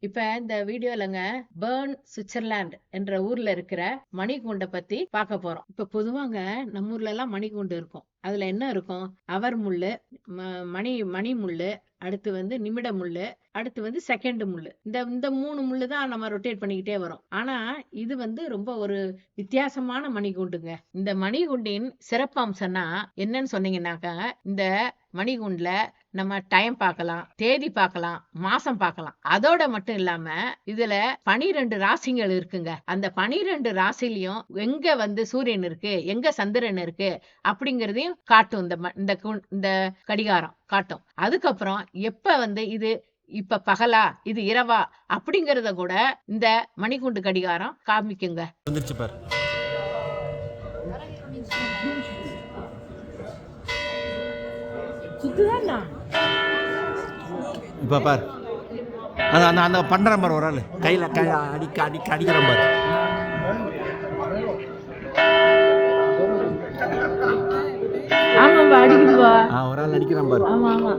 இப்ப இந்த வீடியோலங்க burn Switzerland என்ற ஊர்ல இருக்கிற மணிக்கூண்டை பத்தி பார்க்க போறோம். இப்ப பொதுவாங்க நம்ம ஊர்ல எல்லாம் மணிக்கூண்டு இருக்கும். அதுல என்ன இருக்கும்? அவர் முள்ளு ம- மணி மணி முள்ளு அடுத்து வந்து நிமிட முள்ளு அடுத்து வந்து செகண்ட் முள்ளு. இந்த இந்த மூணு முள்ளு தான் நம்ம ரொட்டேட் பண்ணிக்கிட்டே வரோம். ஆனா இது வந்து ரொம்ப ஒரு வித்தியாசமான மணிகுண்டுங்க. இந்த மணிகுண்டின் சிறப்பம்சம்னா என்னன்னு சொன்னீங்கன்னாக்கா இந்த மணிகுண்டுல நம்ம டைம் பார்க்கலாம் தேதி பார்க்கலாம் மாசம் பார்க்கலாம். அதோட மட்டும் இல்லாம இதுல பனிரெண்டு ராசிகள் இருக்குங்க. அந்த பனிரெண்டு ராசிலையும் எங்க வந்து சூரியன் இருக்கு எங்க சந்திரன் இருக்கு அப்படிங்கறதையும் காட்டும். இந்த ம- இந்த கடிகாரம் காட்டும். அதுக்கப்புறம் எப்ப வந்து இது இப்ப பகலா இது இரவா அப்படிங்கறத கூட இந்த மணிகுண்டு கடிகாரம் காமிக்குங்க. சுத்துதான்? இப்போ பார். அந்த அந்த அந்த பண்ணுற பார் ஒரு ஆள். கையில் கை அடிக்க அடிக்க அடிக்கிற அடிக்குதுப்பா. ஆ ஒரு ஆள் அடிக்கிறான் பார் ஆமா ஆமா.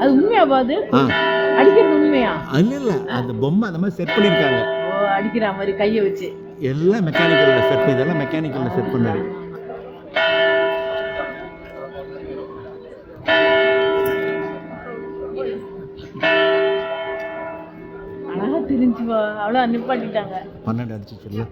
அது உண்மையாப்பா அது? ஆ. அடிக்கிறது உண்மையா? இல்லை இல்லை. அந்த பொம்மை அந்த மாதிரி செட் பண்ணியிருக்காங்க. ஓ அடிக்கிற மாதிரி கைய வச்சு. எல்லாம் மெக்கானிக்கலில் செட் இதெல்லாம் மெக்கானிக்கலில் செட் பண்ணது தெரிஞ்சு அவ்வளோ நிப்பாட்டிட்டாங்க பன்னெண்டு அடிச்சு சொல்லு.